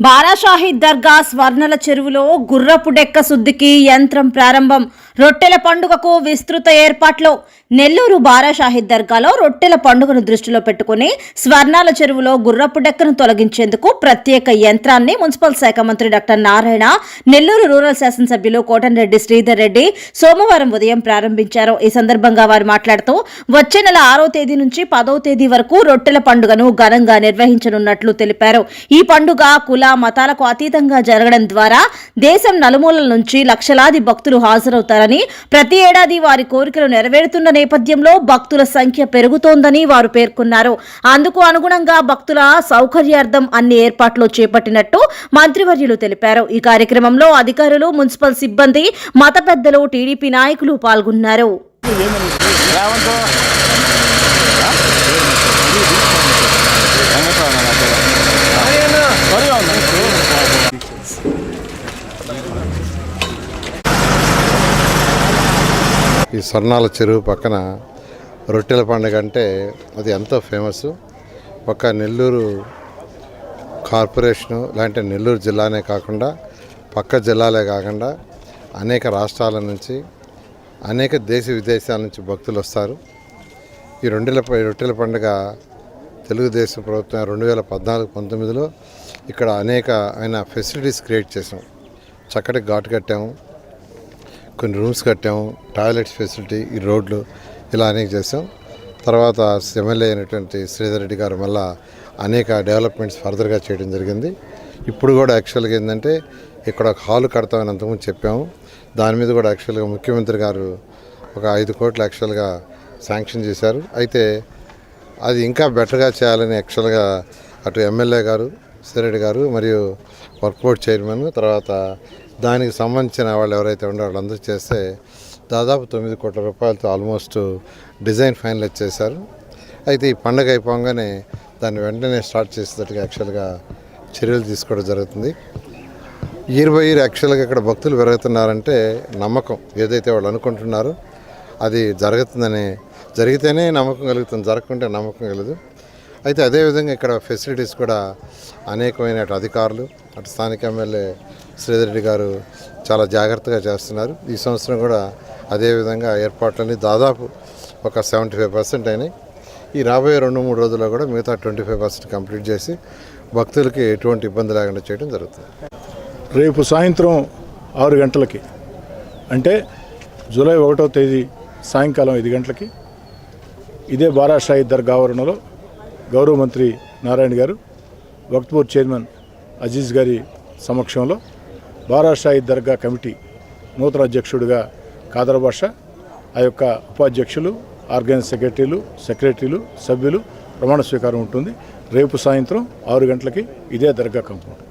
బారాషాహి దర్గా స్వర్ణల చెరువులో గుర్రపు డెక్క శుద్ధికి యంత్రం ప్రారంభం. రొట్టెల పండుగకు విస్తృత ఏర్పాట్లు. నెల్లూరు బారాషాహిద్ దర్గాలో రొట్టెల పండుగను దృష్టిలో పెట్టుకుని స్వర్ణాల చెరువులో గుర్రపు డెక్కను తొలగించేందుకు ప్రత్యేక యంత్రాన్ని మున్సిపల్ శాఖ మంత్రి డాక్టర్ నారాయణ నెల్లూరు రూరల్ శాసనసభ్యులు కోటంరెడ్డి శ్రీధర్ రెడ్డి సోమవారం ఉదయం ప్రారంభించారు. ఈ సందర్భంగా వారు మాట్లాడుతూ వచ్చే నెల ఆరో తేదీ నుంచి పదో తేదీ వరకు రొట్టెల పండుగను ఘనంగా నిర్వహించనున్నట్లు తెలిపారు. ఈ పండుగ కుల మతాలకు అతీతంగా జరగడం ద్వారా దేశం నలుమూలల నుంచి లక్షలాది భక్తులు హాజరవుతారని ప్రతి ఏడాది వారి కోరికలు నెరవేరుతున్న నేపథ్యంలో భక్తుల సంఖ్య పెరుగుతోందని వారు పేర్కొన్నారు. అందుకు అనుగుణంగా భక్తుల సౌకర్యార్థం అన్ని ఏర్పాట్లు చేపట్టినట్టు మంత్రివర్యులు తెలిపారు. ఈ కార్యక్రమంలో అధికారులు మున్సిపల్ సిబ్బంది మత పెద్దలు టీడీపీ నాయకులు పాల్గొన్నారు. రేవంత్ ఈ స్వర్ణాల చెరువు పక్కన రొట్టెల పండుగ అంటే అది ఎంతో ఫేమస్ ఒక నెల్లూరు కార్పొరేషను లాంటి నెల్లూరు జిల్లానే కాకుండా పక్క జిల్లాలే కాకుండా అనేక రాష్ట్రాల నుంచి అనేక దేశ విదేశాల నుంచి భక్తులు వస్తారు. ఈ రెండేల రొట్టెల పండుగ తెలుగుదేశం ప్రభుత్వం రెండు వేల పద్నాలుగు పంతొమ్మిదిలో ఇక్కడ అనేక ఆయన ఫెసిలిటీస్ క్రియేట్ చేసాం చక్కటి ఘాటు కట్టాము. కొన్ని రూమ్స్ కట్టాము టాయిలెట్స్ ఫెసిలిటీ ఈ రోడ్లు ఇలా అనేక చేసాం. తర్వాత ఎమ్మెల్యే అయినటువంటి శ్రీధర్ రెడ్డి గారు మళ్ళా అనేక డెవలప్మెంట్స్ ఫర్దర్గా చేయడం జరిగింది. ఇప్పుడు కూడా యాక్చువల్గా ఏంటంటే ఇక్కడ ఒక హాల్ కడతామని అంతకుముందు చెప్పాము. దాని మీద కూడా యాక్చువల్గా ముఖ్యమంత్రి గారు ఒక ఐదు కోట్లు యాక్చువల్గా శాంక్షన్ చేశారు. అయితే అది ఇంకా బెటర్గా చేయాలని యాక్చువల్గా అటు ఎమ్మెల్యే గారు సిరెడ్డి గారు మరియు వర్క్ బోర్డ్ చైర్మన్ తర్వాత దానికి సంబంధించిన వాళ్ళు ఎవరైతే ఉండే వాళ్ళందరూ చేస్తే దాదాపు తొమ్మిది కోట్ల రూపాయలతో ఆల్మోస్ట్ డిజైన్ ఫైనలైజ్ చేశారు. అయితే ఈ పండగ అయిపోగానే దాన్ని వెంటనే స్టార్ట్ చేసేటట్టుగా యాక్చువల్గా చర్యలు తీసుకోవడం జరుగుతుంది. ఇయర్ బై ఇయర్ యాక్చువల్గా ఇక్కడ భక్తులు పెరుగుతున్నారంటే నమ్మకం ఏదైతే వాళ్ళు అనుకుంటున్నారో అది జరుగుతుందని జరిగితేనే నమ్మకం కలుగుతుంది జరగకుంటే నమ్మకం కలదు. అయితే అదేవిధంగా ఇక్కడ ఫెసిలిటీస్ కూడా అనేకమైన అటు అధికారులు అటు స్థానిక ఎమ్మెల్యే శ్రీధర్ రెడ్డి గారు చాలా జాగ్రత్తగా చేస్తున్నారు. ఈ సంవత్సరం కూడా అదేవిధంగా ఏర్పాట్లన్నీ దాదాపు ఒక సెవెంటీ ఫైవ్ పర్సెంట్ అయినాయి. ఈ రాబోయే రెండు మూడు రోజుల్లో కూడా మిగతా ట్వంటీ ఫైవ్ పర్సెంట్ కంప్లీట్ చేసి భక్తులకి ఎటువంటి ఇబ్బంది లేకుండా చేయడం జరుగుతుంది. రేపు సాయంత్రం ఆరు గంటలకి అంటే జూలై ఒకటో తేదీ సాయంకాలం ఐదు గంటలకి ఇదే బారాషాయి దర్గా ఆవరణలో గౌరవ మంత్రి నారాయణ గారు వక్త్పూర్ చైర్మన్ అజీజ్ గారి సమక్షంలో బారాషాయి దర్గా కమిటీ నూతన అధ్యక్షుడిగా కాదర్ భాష ఆ యొక్క ఉపాధ్యక్షులు ఆర్గనైజ్ సెక్రటరీలు సెక్రటరీలు సభ్యులు ప్రమాణ స్వీకారం ఉంటుంది. రేపు సాయంత్రం ఆరు గంటలకి ఇదే దర్గా కంపౌండ్.